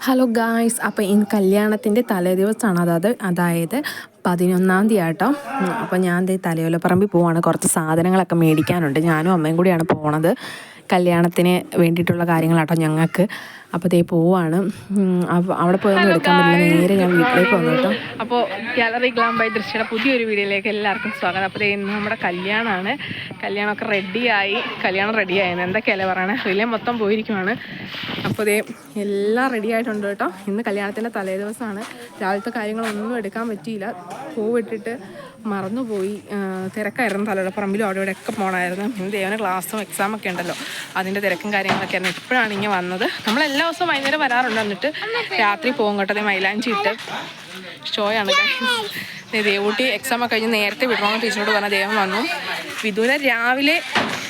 Hello guys അപ്പോൾ ഈ കല്യാണത്തിന്റെ തലേദിവസമാണ് അതായത് അതായത് പതിനൊന്നാം തീയതി ആട്ടോ. അപ്പോൾ ഞാൻ തലയോലപ്പറമ്പിൽ പോവാണ്. കുറച്ച് സാധനങ്ങളൊക്കെ മേടിക്കാനുണ്ട്. ഞാനും അമ്മയും കൂടിയാണ് പോണത്. കല്യാണത്തിന് വേണ്ടിയിട്ടുള്ള കാര്യങ്ങളാട്ടോ ഞങ്ങൾക്ക്. അപ്പോൾ ദേ പോവാണ്. അവിടെ പോയൊന്നും എടുക്കാൻ പറ്റില്ല. നേരെ ഞാൻ വീട്ടിലേക്ക് വന്നു കേട്ടോ. അപ്പോൾ ഗാലറി ഗ്ലാം ബൈ ദൃശ്യയുടെ പുതിയൊരു വീഡിയോയിലേക്ക് എല്ലാവർക്കും സ്വാഗതം. അപ്പോൾ ഇന്ന് നമ്മുടെ കല്യാണമാണ് കല്യാണമൊക്കെ റെഡിയായി കല്യാണം റെഡിയായിരുന്നു എന്തൊക്കെയല്ലേ പറയണേ? റിലേ മൊത്തം പോയിരിക്കുവാണ്. അപ്പോൾ ദേ എല്ലാം റെഡി ആയിട്ടുണ്ട് കേട്ടോ. ഇന്ന് കല്യാണത്തിന്റെ തലേ ദിവസമാണ് രാവിലത്തെ കാര്യങ്ങളൊന്നും എടുക്കാൻ പറ്റിയില്ല. പൂവിട്ടിട്ട് മറന്നുപോയി. തിരക്കായിരുന്നു തലയോടപ്പറമ്പിലും അവിടെ ഇവിടെ ഒക്കെ പോകണമായിരുന്നു ഇന്ന് ദേവന് ക്ലാസ്സും എക്സാം ഒക്കെ ഉണ്ടല്ലോ. അതിന്റെ തിരക്കും കാര്യങ്ങളൊക്കെ ആയിരുന്നു. ഇപ്പോഴാണ് ഇങ്ങനെ വന്നത്. നമ്മൾ എല്ലാ ദിവസവും വൈകുന്നേരം വരാറുണ്ട് എന്നിട്ട് രാത്രി പോകും കേട്ടോ. മൈലാഞ്ചി ഇട്ട്. ഷോയാണ് ദേവൂട്ടി എക്സാം ഒക്കെ കഴിഞ്ഞ് നേരത്തെ വിടണമെന്ന് ടീച്ചറോട് പറഞ്ഞ ദേവൻ വന്നു. വിദൂരെ രാവിലെ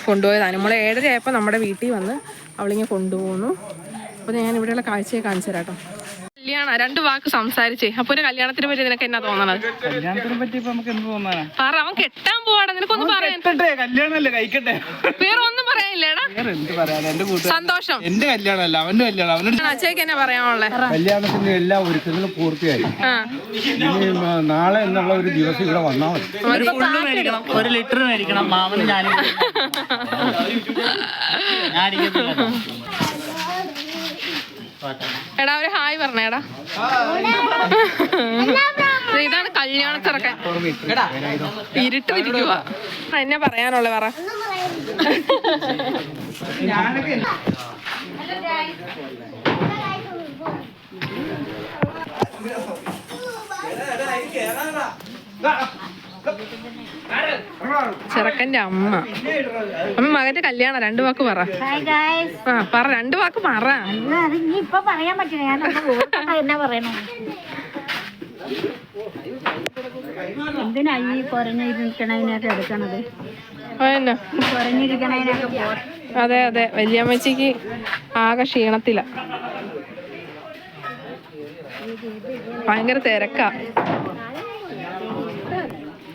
കൊണ്ടുപോയതാണ് നമ്മൾ ഏഴര ആയപ്പോൾ നമ്മുടെ വീട്ടിൽ വന്ന് അവളിങ്ങനെ കൊണ്ടുപോകുന്നു അപ്പോൾ ഞാൻ ഇവിടെയുള്ള കാഴ്ചയെ കാണിച്ചു തരാം കേട്ടോ. കല്യാണം രണ്ട് വാക്ക് സംസാരിച്ചേ. അപ്പോൾ ഒരു കല്യാണത്തിനെ പറ്റി നിനക്ക് എന്നാ തോന്നണത്? കല്യാണത്തിനെ പറ്റി ഇപ്പൊ നമുക്ക് എന്ത് തോന്നാനാ? പറ അവൻ കെട്ടാൻ പോവാടാ. നിനക്കൊന്നും പറയാൻ. കെട്ടട്ടെ കല്യാണമല്ലേ കഴിക്കട്ടെ. വേറെ ഒന്നും പറയാനില്ലേടാ എന്ത് പറയാൻ എന്റെ കൂട്ടുകാർ സന്തോഷം. എന്റെ കല്യാണമല്ല അവന്റെ കല്യാണം. അവന്റെ അച്ഛക്ക് എന്നാ പറയാനുള്ളേ? കല്യാണത്തിന്റെ എല്ലാ ഒരുക്കങ്ങളും പൂർത്തിയായി. ആ. ഇനി ആ, നാളെ എന്നുള്ള ഒരു ദിവസം ഇവിടെ വന്നാൽ മതി. ഒരു ഫുള്ള് മേടിക്കണം. ഒരു ലിറ്റർ മേടിക്കണം. മാമന് ഞാൻ ഞാൻ അടിക്കത്തില്ല കേട്ടോ. പറഞ്ഞേടാ. ഇതാണ് കല്യാണ ചെറുക്കൻ ഇരുട്ട് തിരിക്കുക എന്നെ പറയാനുള്ള പറ. ചെറുക്കന്റെ അമ്മ. അമ്മ മകന്റെ കല്യാണം രണ്ടു വാക്ക് പറ. ആ പറ രണ്ടു വാക്ക് പറ. ഇപ്പൊ പറയാൻ പറ്റില്ല. ഞാൻ എന്നാ പറയണേ എന്തിനാ ഈ എടുക്കണത്? അതെ അതെ. വല്യമ്മച്ചിക്ക് ആകെ ക്ഷീണത്തില. ഭയങ്കര തിരക്കാ.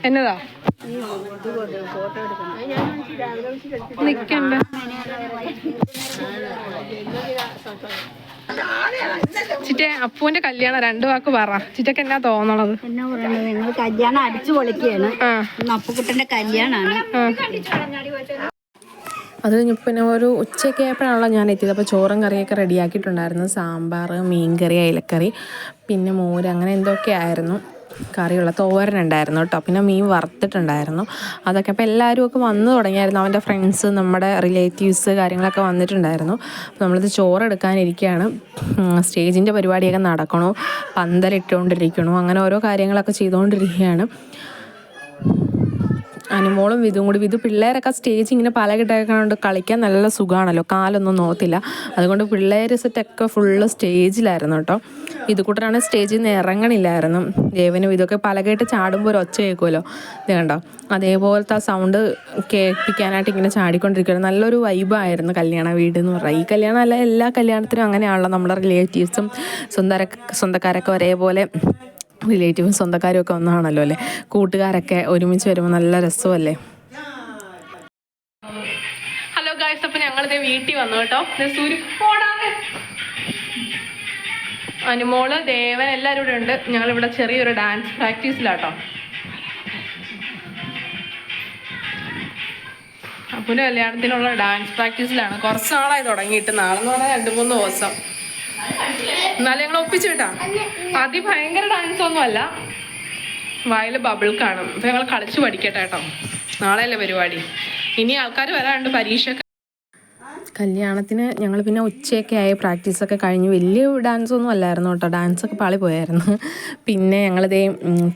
എന്നതാ? നിക്കണ്ട. ചിറ്റേ അപ്പുവിന്റെ കല്യാണം രണ്ടു വാക്ക് പറ. ചിറ്റക്ക് എന്നാ തോന്നണത്? എന്നാ പറയണത്? നിങ്ങൾ കല്യാണം അടിച്ചു പൊളിക്കുകയാണ്. അപ്പുകുട്ടന്റെ അപ്പുക്കുട്ടന്റെ കല്യാണാണ്. അത് കഴിഞ്ഞപ്പോൾ പിന്നെ ഒരു ഉച്ചയ്ക്ക് ആയപ്പോഴാണല്ലോ ഞാൻ എത്തിയത്. അപ്പോൾ ചോറും കറിയൊക്കെ റെഡിയാക്കിയിട്ടുണ്ടായിരുന്നു. സാമ്പാർ മീൻകറി അയിലക്കറി പിന്നെ മോര് അങ്ങനെ എന്തൊക്കെ ആയിരുന്നു. കറിയുള്ള തോരനുണ്ടായിരുന്നു കേട്ടോ. പിന്നെ മീൻ വറുത്തിട്ടുണ്ടായിരുന്നു. അതൊക്കെ അപ്പോൾ എല്ലാവരും ഒക്കെ വന്നു തുടങ്ങിയായിരുന്നു. അവന്റെ ഫ്രണ്ട്സ് നമ്മുടെ റിലേറ്റീവ്സ് കാര്യങ്ങളൊക്കെ വന്നിട്ടുണ്ടായിരുന്നു. അപ്പോൾ നമ്മളിത് ചോറെടുക്കാനിരിക്കുകയാണ്. സ്റ്റേജിന്റെ പരിപാടിയൊക്കെ നടക്കണോ. പന്തലിട്ടുകൊണ്ടിരിക്കണോ. അങ്ങനെ ഓരോ കാര്യങ്ങളൊക്കെ ചെയ്തുകൊണ്ടിരിക്കുകയാണ്. അനുമോളും വിധും കൂടി. വിധു പിള്ളേരൊക്കെ സ്റ്റേജ് ഇങ്ങനെ പല കിട്ടേക്കൊണ്ട് കളിക്കാൻ നല്ല സുഖമാണല്ലോ കാലൊന്നും നോത്തില്ല അതുകൊണ്ട് പിള്ളേർ സെറ്റൊക്കെ ഫുള്ള് സ്റ്റേജിലായിരുന്നു കേട്ടോ. ഇത് കൂട്ടരാണ് സ്റ്റേജിൽ നിന്ന് ഇറങ്ങണില്ലായിരുന്നു. ദേവനും ഇതൊക്കെ പലകയിട്ട് ചാടുമ്പോൾ ഒരു ഒച്ച കേൾക്കുമല്ലോ ഇത് കണ്ടോ? അതേപോലത്തെ ആ സൗണ്ട് കേൾപ്പിക്കാനായിട്ട് ഇങ്ങനെ ചാടിക്കൊണ്ടിരിക്കുകയാണ് നല്ലൊരു വൈബായിരുന്നു കല്യാണ വീട് എന്ന് പറയുക ഈ കല്യാണം അല്ല എല്ലാ കല്യാണത്തിനും അങ്ങനെയാണല്ലോ. നമ്മുടെ റിലേറ്റീവ്സും സ്വന്തര സ്വന്തക്കാരൊക്കെ ഒരേപോലെ റിലേറ്റീവും സ്വന്തക്കാരും ഒക്കെ ഒന്നാണല്ലോ അല്ലേ? കൂട്ടുകാരൊക്കെ ഒരുമിച്ച് വരുമ്പോൾ നല്ല രസമല്ലേ? ഹലോ ഗായ്സ് അപ്പൊ ഞങ്ങളിതേ വീട്ടിൽ വന്നു കേട്ടോ. അനുമോൾ ദേവൻ എല്ലാവരും ഇവിടെ ഉണ്ട്. ഞങ്ങളിവിടെ ചെറിയൊരു ഡാൻസ് പ്രാക്ടീസിലാട്ടോ അപ്പുവിന്റെ കല്യാണത്തിനുള്ള ഡാൻസ് പ്രാക്ടീസിലാണ് കുറച്ച് നാളായി തുടങ്ങിയിട്ട്. നാളെ എന്ന് പറഞ്ഞാൽ രണ്ട് മൂന്ന് ദിവസം. എന്നാലും ഞങ്ങൾ ഒപ്പിച്ചു വിട്ടാ അതിഭയങ്കര ഡാൻസ് ഒന്നും അല്ല. വായിൽ ബബിൾ കാണും. അപ്പൊ ഞങ്ങൾ കളിച്ചു പഠിക്കട്ടെ കേട്ടോ. നാളെയല്ലേ പരിപാടി? ഇനി ആൾക്കാർ വരാറുണ്ട് പരീക്ഷ കല്യാണത്തിന് ഞങ്ങൾ പിന്നെ ഉച്ചയൊക്കെ ആയി പ്രാക്ടീസൊക്കെ കഴിഞ്ഞ് വലിയ ഡാൻസ് ഒന്നും അല്ലായിരുന്നു കേട്ടോ. ഡാൻസൊക്കെ പാളി പോയായിരുന്നു. പിന്നെ ഞങ്ങളിതേ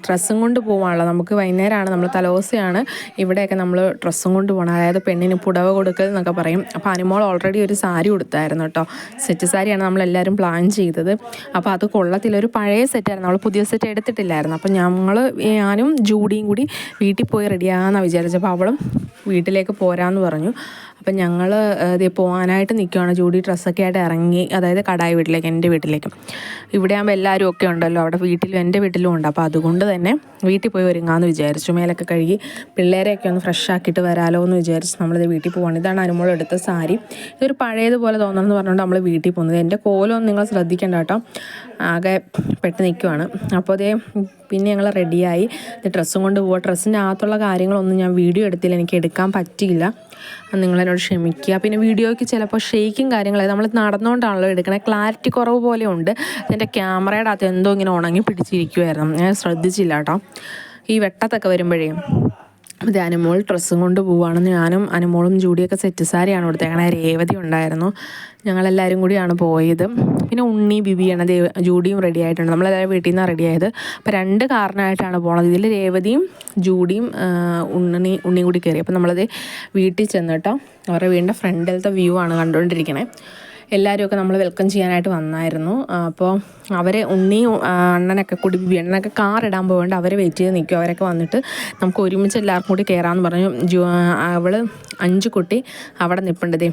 ഡ്രസ്സും കൊണ്ട് പോവാണല്ലോ. നമുക്ക് വൈകുന്നേരമാണ് നമ്മൾ തലോസയാണ്. ഇവിടെയൊക്കെ നമ്മൾ ഡ്രസ്സും കൊണ്ട് പോകണം അതായത് പെണ്ണിന് പുടവ കൊടുക്കൽ എന്നൊക്കെ പറയും. അപ്പോൾ അനുമോൾ ഓൾറെഡി ഒരു സാരി കൊടുത്തായിരുന്നു കേട്ടോ. സെറ്റ് സാരിയാണ് നമ്മളെല്ലാവരും പ്ലാൻ ചെയ്തത്. അപ്പോൾ അത് കൊള്ളത്തില്ല. ഒരു പഴയ സെറ്റായിരുന്നു നമ്മൾ പുതിയ സെറ്റ് എടുത്തിട്ടില്ലായിരുന്നു. അപ്പോൾ ഞങ്ങൾ ഞാനും ജൂഡിയും കൂടി വീട്ടിൽ പോയി റെഡിയാകാമെന്നാണ് വിചാരിച്ചത്. അപ്പോൾ അവളും വീട്ടിലേക്ക് പോരാന്ന് പറഞ്ഞു. അപ്പം ഞങ്ങൾ ഇത് പോകാനായിട്ട് നിൽക്കുകയാണ് ജൂഡി ഡ്രസ്സൊക്കെ ആയിട്ട് ഇറങ്ങി അതായത് കടായി വീട്ടിലേക്ക് എന്റെ വീട്ടിലേക്ക്. ഇവിടെ ആകുമ്പോൾ എല്ലാവരും ഒക്കെ ഉണ്ടല്ലോ. അവിടെ വീട്ടിലും എന്റെ വീട്ടിലും ഉണ്ട്. അപ്പോൾ അതുകൊണ്ട് തന്നെ വീട്ടിൽ പോയി ഒരുങ്ങാമെന്ന് വിചാരിച്ചു. മേലൊക്കെ കഴുകി പിള്ളേരെയൊക്കെ ഒന്ന് ഫ്രഷ് ആക്കിയിട്ട് വരാലോ എന്ന് വിചാരിച്ച് നമ്മളിത് വീട്ടിൽ പോകണം ഇതാണ് അനുമോൾ എടുത്ത സാരി. ഇതൊരു പഴയതുപോലെ തോന്നണം എന്ന് പറഞ്ഞുകൊണ്ട് നമ്മൾ വീട്ടിൽ പോകുന്നത്. എന്റെ കോലമൊന്നും നിങ്ങൾ ശ്രദ്ധിക്കേണ്ട കേട്ടോ. ആകെ പെട്ട് നിൽക്കുവാണ് അപ്പോൾ അതേ പിന്നെ ഞങ്ങൾ റെഡിയായി ഡ്രസ്സും കൊണ്ട് പോവുക ഡ്രസ്സിന്റെ അകത്തുള്ള കാര്യങ്ങളൊന്നും ഞാൻ വീഡിയോ എടുത്തില്ല. എനിക്ക് എടുക്കാൻ പറ്റിയില്ല. അത് നിങ്ങളെന്നോട് ക്ഷമിക്കുക. പിന്നെ വീഡിയോയ്ക്ക് ചിലപ്പോൾ ഷെയ്ക്കും കാര്യങ്ങളായി നമ്മൾ നടന്നുകൊണ്ടാണല്ലോ എടുക്കണേ. ക്ലാരിറ്റി കുറവ് പോലെ ഉണ്ട്. എന്റെ ക്യാമറയുടെ അകത്ത് എന്തോ ഇങ്ങനെ ഉണങ്ങി പിടിച്ചിരിക്കുമായിരുന്നു ഞാൻ ശ്രദ്ധിച്ചില്ല കേട്ടോ. ഈ വെട്ടത്തൊക്കെ വരുമ്പോഴേ. ഇത് അനുമോൾ ഡ്രസ്സും കൊണ്ട് പോവുകയാണെന്ന് ഞാനും അനുമോളും ജൂഡിയൊക്കെ സെറ്റ് സാരിയാണ് കൊടുത്തേക്കണേ രേവതി ഉണ്ടായിരുന്നു. ഞങ്ങളെല്ലാവരും കൂടിയാണ് പോയത്. പിന്നെ ഉണ്ണി ബിബിയാണ് ദേവ ജൂഡിയും റെഡി ആയിട്ടുണ്ട്. നമ്മളെല്ലാവരും വീട്ടിൽ നിന്നാണ് റെഡി ആയത്. അപ്പോൾ രണ്ട് കാറിനായിട്ടാണ് പോണത്. ഇതിൽ രേവതിയും ജൂഡിയും ഉണ്ണി ഉണ്ണി കൂടി കയറി അപ്പോൾ നമ്മളത് വീട്ടിൽ ചെന്നിട്ടോ അവരുടെ വീടിന്റെ ഫ്രണ്ടിലത്തെ വ്യൂ ആണ് കണ്ടുകൊണ്ടിരിക്കണേ. എല്ലാവരും നമ്മൾ വെൽക്കം ചെയ്യാനായിട്ട് വന്നായിരുന്നു. അപ്പോൾ അവരെ ഉണ്ണിയും അണ്ണനൊക്കെ കൂടി അണ്ണനൊക്കെ കാർ ഇടാൻ പോകേണ്ട അവരെ വെയിറ്റ് ചെയ്ത് നിൽക്കും. അവരൊക്കെ വന്നിട്ട് നമുക്ക് ഒരുമിച്ച് എല്ലാവർക്കും കൂടി കയറാമെന്ന് പറഞ്ഞു. അവൾ അഞ്ചു കുട്ടി അവിടെ നിൽപ്പുണ്ടതേ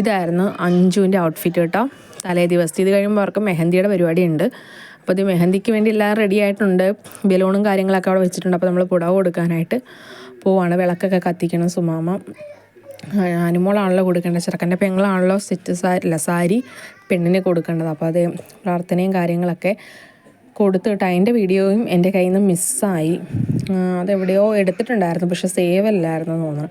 ഇതായിരുന്നു അഞ്ചുവിന്റെ ഔട്ട്ഫിറ്റ് കേട്ടോ. തലേ ദിവസത്തെ ഇത് കഴിയുമ്പോൾ അവർക്ക് മെഹന്തിയുടെ പരിപാടി ഉണ്ട് അപ്പോൾ ഇത് മെഹന്തിക്ക് വേണ്ടി എല്ലാം റെഡി ആയിട്ടുണ്ട്. ബലൂണും കാര്യങ്ങളൊക്കെ അവിടെ വെച്ചിട്ടുണ്ട്. അപ്പോൾ നമ്മൾ പുടവ് കൊടുക്കാനായിട്ട് പോവാണ്. വിളക്കൊക്കെ കത്തിക്കണം സുമാമ. അനുമോളാണല്ലോ കൊടുക്കേണ്ടത്. ചെറുക്കന്റെ പെങ്ങളാണല്ലോ സെറ്റ് സാരി അല്ല സാരി പെണ്ണിന് കൊടുക്കേണ്ടത്. അപ്പോൾ അത് പ്രാർത്ഥനയും കാര്യങ്ങളൊക്കെ കൊടുത്തിട്ട് അതിന്റെ വീഡിയോയും എന്റെ കയ്യിൽ നിന്ന് മിസ്സായി. അതെവിടെയോ എടുത്തിട്ടുണ്ടായിരുന്നു. പക്ഷെ സേവ് അല്ലായിരുന്നു തോന്നുന്നു.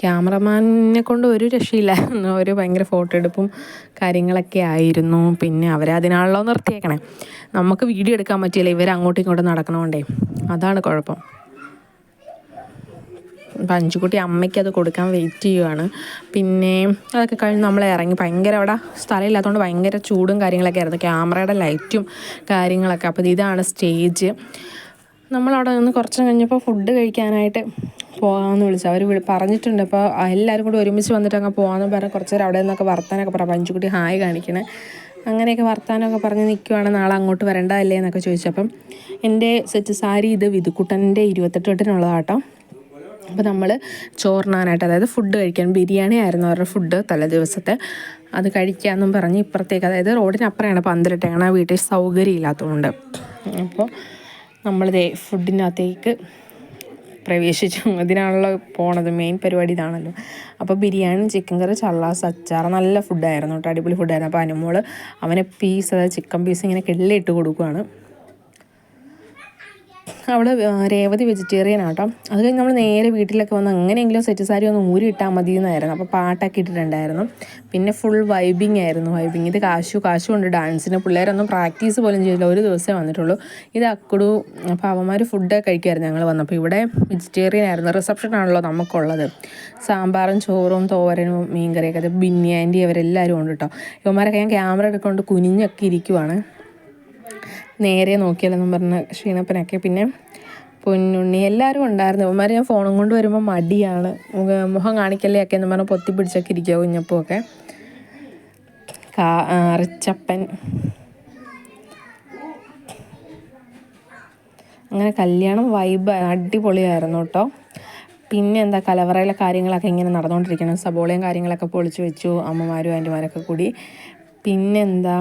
ക്യാമറമാനെ കൊണ്ട് ഒരു രക്ഷയില്ലായിരുന്നു ഒരു ഭയങ്കര ഫോട്ടോ എടുപ്പും കാര്യങ്ങളൊക്കെ ആയിരുന്നു. പിന്നെ അവരതിനാണല്ലോ നിർത്തിയേക്കണേ. നമുക്ക് വീഡിയോ എടുക്കാൻ പറ്റിയില്ല. ഇവർ അങ്ങോട്ടും ഇങ്ങോട്ടും നടക്കണോണ്ടേ. അതാണ് കുഴപ്പം. അപ്പം അഞ്ചുകുട്ടി അമ്മയ്ക്ക് അത് കൊടുക്കാൻ വെയിറ്റ് ചെയ്യുവാണ്. പിന്നെ അതൊക്കെ കഴിഞ്ഞ് നമ്മൾ ഇറങ്ങി ഭയങ്കര അവിടെ സ്ഥലമില്ലാത്തതുകൊണ്ട് ഭയങ്കര ചൂടും കാര്യങ്ങളൊക്കെ ആയിരുന്നു. ക്യാമറയുടെ ലൈറ്റും കാര്യങ്ങളൊക്കെ. അപ്പോൾ ഇതാണ് സ്റ്റേജ് നമ്മളവിടെ നിന്ന് കുറച്ച് കഴിഞ്ഞപ്പോൾ ഫുഡ് കഴിക്കാനായിട്ട് പോകാമെന്ന് വിളിച്ചു. അവർ പറഞ്ഞിട്ടുണ്ട്. അപ്പോൾ എല്ലാവരും കൂടി ഒരുമിച്ച് വന്നിട്ട് അങ്ങ് പോകാമെന്ന് പറഞ്ഞ് കുറച്ച് നേരം അവിടെ നിന്നൊക്കെ വർത്താനൊക്കെ പറയാം പഞ്ചുകുട്ടി ഹായ് കാണിക്കണേ. അങ്ങനെയൊക്കെ വർത്താനമൊക്കെ പറഞ്ഞ് നിൽക്കുവാണ് നാളെ അങ്ങോട്ട് വരേണ്ടതല്ലേ എന്നൊക്കെ ചോദിച്ചപ്പം എന്റെ സെറ്റ് സാരി ഇത് വിധുക്കുട്ടന്റെ ഇരുപത്തെട്ട് എട്ടിനുള്ളതാട്ടോ അപ്പോൾ നമ്മൾ ചോറിനാനായിട്ട് അതായത് ഫുഡ് കഴിക്കാൻ ബിരിയാണി ആയിരുന്നു അവരുടെ ഫുഡ് തലേ ദിവസത്തെ. അത് കഴിക്കാമെന്നും പറഞ്ഞ് ഇപ്പുറത്തേക്ക് അതായത് റോഡിനപ്പുറമാണ് ആ വീട്ടിൽ സൗകര്യം ഇല്ലാത്തതുകൊണ്ട്. അപ്പോൾ നമ്മളിതേ ഫുഡിനകത്തേക്ക് പ്രവേശിച്ചു. അതിനാണല്ലോ പോണത് മെയിൻ പരിപാടി ഇതാണല്ലോ. അപ്പോൾ ബിരിയാണി ചിക്കൻ കറി ചള്ളാസ് അച്ചാർ നല്ല ഫുഡായിരുന്നു കേട്ടോ അടിപൊളി ഫുഡായിരുന്നു അപ്പോൾ അനുമോൾ അവനെ പീസ് അതായത് ചിക്കൻ പീസ് ഇങ്ങനെ കിള്ളിയിട്ട് കൊടുക്കുകയാണ് അവൾ ആ, രേവതി വെജിറ്റേറിയൻ ആട്ടോ. അത് കഴിഞ്ഞ് നമ്മൾ നേരെ വീട്ടിലൊക്കെ വന്ന് അങ്ങനെയെങ്കിലും സെറ്റ് സാരി ഒന്ന് ഊരി ഇട്ടാൽ മതി എന്നായിരുന്നു അപ്പോൾ പാട്ടൊക്കെ ഇട്ടിട്ടുണ്ടായിരുന്നു. പിന്നെ ഫുൾ വൈബിങ് ആയിരുന്നു വൈബിങ് ഇത് കാശു കാശു ഉണ്ട് ഡാൻസിന് പിള്ളേരൊന്നും പ്രാക്ടീസ് പോലും ചെയ്തില്ല. ഒരു ദിവസമേ വന്നിട്ടുള്ളൂ. ഇത് അക്കുടു അപ്പോൾ അവന്മാർ ഫുഡ് കഴിക്കുമായിരുന്നു ഞങ്ങൾ വന്നപ്പോൾ ഇവിടെ വെജിറ്റേറിയൻ ആയിരുന്നു. റിസപ്ഷൻ ആണല്ലോ നമുക്കുള്ളത്. സാമ്പാറും ചോറും തോരനും മീൻകറിയൊക്കെ. അത് ബിന്നി ആന്റി അവരെല്ലാവരും ഉണ്ട് കേട്ടോ ഇവന്മാരൊക്കെ ഞാൻ ക്യാമറ എടുക്കൊണ്ട് കുനിഞ്ഞൊക്കെ ഇരിക്കുവാണ്. നേരെ നോക്കിയാലെന്നും പറഞ്ഞ് ക്ഷീണപ്പനൊക്കെ. പിന്നെ പൊന്നുണ്ണി എല്ലാവരും ഉണ്ടായിരുന്നു. ഇവന്മാർ ഞാൻ ഫോണും കൊണ്ട് വരുമ്പോൾ മടിയാണ്. മുഖം കാണിക്കല്ലേ ഒക്കെ എന്ന് പറഞ്ഞാൽ പൊത്തി പിടിച്ചൊക്കെ ഇരിക്കുക കുഞ്ഞപ്പൊക്കെ അറിച്ചപ്പൻ അങ്ങനെ കല്യാണം വൈബ് അടിപൊളിയായിരുന്നു കേട്ടോ. പിന്നെ എന്താ കലവറയിലെ കാര്യങ്ങളൊക്കെ ഇങ്ങനെ നടന്നുകൊണ്ടിരിക്കണം സബോളയും കാര്യങ്ങളൊക്കെ പൊളിച്ചു വെച്ചു. അമ്മമാരും ആന്റിമാരൊക്കെ കൂടി. പിന്നെന്താ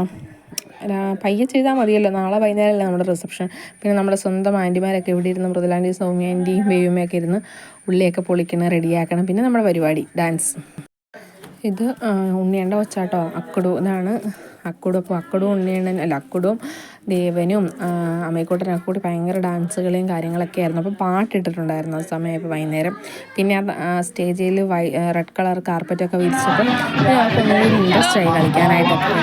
പയ്യെ ചെയ്താൽ മതിയല്ലോ. നാളെ വൈകുന്നേരമല്ലേ നമ്മുടെ റിസപ്ഷൻ പിന്നെ നമ്മുടെ സ്വന്തം ആന്റിമാരൊക്കെ ഇവിടെ ഇരുന്ന് മൃദുലാന്റെ സൗമ്യ ആന്റിയും ബേബിയുമൊക്കെ ഇരുന്ന് ഉള്ളിയൊക്കെ പൊളിക്കണം റെഡിയാക്കണം പിന്നെ നമ്മുടെ പരിപാടി ഡാൻസ് ഇത് ഉണ്ണിയേണ്ട ഉണ്ണിയണ്ട ഒച്ചാട്ടോ. അക്കുടു ഇതാണ് അക്കുടു. അപ്പോൾ അക്കുടും ഉണ്ണിയണ്ണൻ അല്ല അക്കുടും ദേവനും അമ്മയ്ക്കൂട്ടനൊക്കെ കൂടി ഭയങ്കര ഡാൻസുകളെയും കാര്യങ്ങളൊക്കെ ആയിരുന്നു. അപ്പോൾ പാട്ടിട്ടിട്ടുണ്ടായിരുന്നു ആ സമയം ഇപ്പോൾ വൈകുന്നേരം. പിന്നെ ആ സ്റ്റേജിൽ വൈ റെഡ് കളർ കാർപ്പറ്റൊക്കെ വിരിച്ചപ്പോൾ ഇൻട്രസ്റ്റ് ആയി കളിക്കാനായിട്ടൊക്കെ.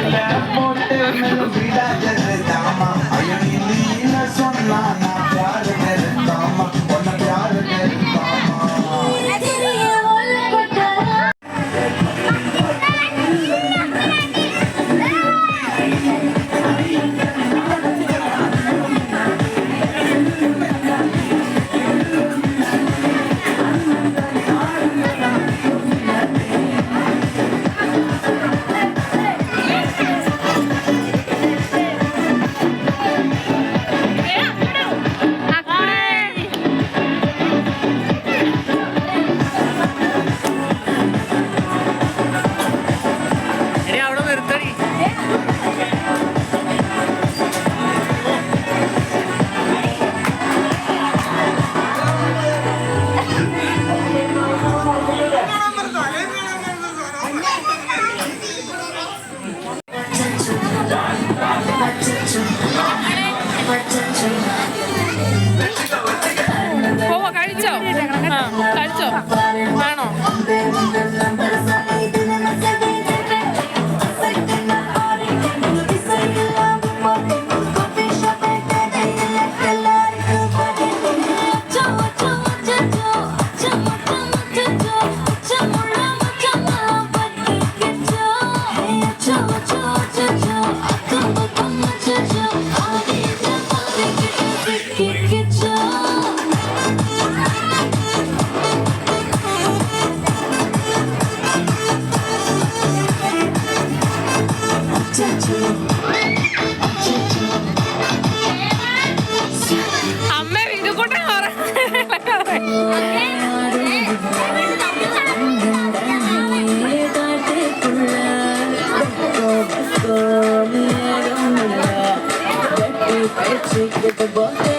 അമ്മ വിധുക്കൂട്ടൻ വിധുവിന്റെ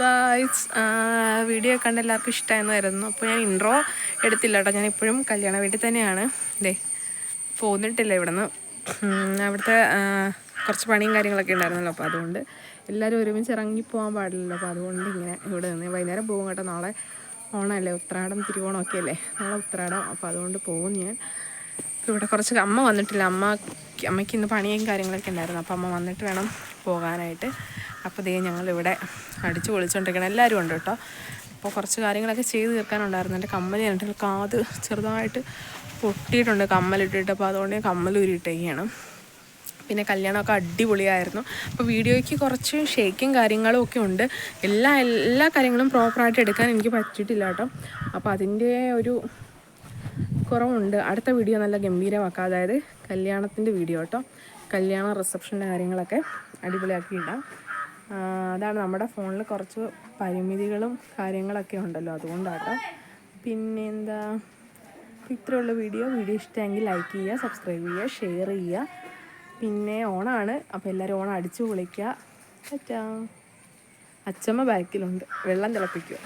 ഗായ്സ് വീഡിയോ കണ്ട് എല്ലാവർക്കും ഇഷ്ടമായിരുന്നു അപ്പോൾ ഞാൻ ഇൻട്രോ എടുത്തില്ല കേട്ടോ. ഞാൻ ഇപ്പോഴും കല്യാണ വീട്ടിൽ തന്നെയാണ്. ദേ പോന്നിട്ടില്ല ഇവിടുന്ന്. അവിടുത്തെ കുറച്ച് പണിയും കാര്യങ്ങളൊക്കെ ഉണ്ടായിരുന്നല്ലോ. അപ്പോൾ അതുകൊണ്ട് എല്ലാവരും ഒരുമിച്ച് ഇറങ്ങി പോകാൻ പാടില്ലല്ലോ. അപ്പോൾ അതുകൊണ്ട് ഇങ്ങനെ ഇവിടെ നിന്ന് വൈകുന്നേരം പോകും കേട്ടോ. നാളെ ഓണമല്ലേ? ഉത്രാടം തിരുവോണമൊക്കെ അല്ലേ? നാളെ ഉത്രാടം. അപ്പോൾ അതുകൊണ്ട് പോകും ഞാൻ. ഇവിടെ കുറച്ച് അമ്മ വന്നിട്ടില്ല. അമ്മ അമ്മയ്ക്ക് ഇന്ന് പണിയും കാര്യങ്ങളൊക്കെ ഉണ്ടായിരുന്നു. അപ്പോൾ അമ്മ വന്നിട്ട് വേണം പോകാനായിട്ട്. അപ്പോൾ ദേ ഞങ്ങളിവിടെ അടിച്ചു പൊളിച്ചുകൊണ്ടിരിക്കണം എല്ലാവരും ഉണ്ട് കേട്ടോ. അപ്പോൾ കുറച്ച് കാര്യങ്ങളൊക്കെ ചെയ്ത് തീർക്കാനുണ്ടായിരുന്നു. എന്റെ കമ്മൽ കണ്ടിട്ട് കാത് ചെറുതായിട്ട് പൊട്ടിയിട്ടുണ്ട്. കമ്മലിട്ടിട്ട് അപ്പോൾ അതുകൊണ്ട് ഞാൻ കമ്മൽ ഉരുട്ടേക്കാണ് പിന്നെ കല്യാണമൊക്കെ അടിപൊളിയായിരുന്നു. അപ്പോൾ വീഡിയോയ്ക്ക് കുറച്ച് ഷേക്കും കാര്യങ്ങളും ഒക്കെ ഉണ്ട്. എല്ലാ എല്ലാ കാര്യങ്ങളും പ്രോപ്പറായിട്ട് എടുക്കാൻ എനിക്ക് പറ്റിയിട്ടില്ല കേട്ടോ. അപ്പോൾ അതിന്റെ ഒരു കുറവുണ്ട്. അടുത്ത വീഡിയോ നല്ല ഗംഭീരമാക്കാം. അതായത് കല്യാണത്തിന്റെ വീഡിയോ കേട്ടോ. കല്യാണ റിസപ്ഷന്റെ കാര്യങ്ങളൊക്കെ അടിപൊളിയാക്കി ഇടാം. അതാണ് നമ്മുടെ ഫോണിൽ കുറച്ച് പരിമിതികളും കാര്യങ്ങളൊക്കെ ഉണ്ടല്ലോ അതുകൊണ്ടാട്ടോ. പിന്നെ എന്താ ഇത്രയുള്ള വീഡിയോ. വീഡിയോ ഇഷ്ടമെങ്കിൽ ലൈക്ക് ചെയ്യുക സബ്സ്ക്രൈബ് ചെയ്യുക ഷെയർ ചെയ്യുക. പിന്നെ ഓണാണ്. അപ്പോൾ എല്ലാവരും ഓണം അടിച്ചു പൊളിക്കുക. പറ്റാ അച്ചമ്മ ബാക്കിലുണ്ട്. വെള്ളം തിളപ്പിക്കുക.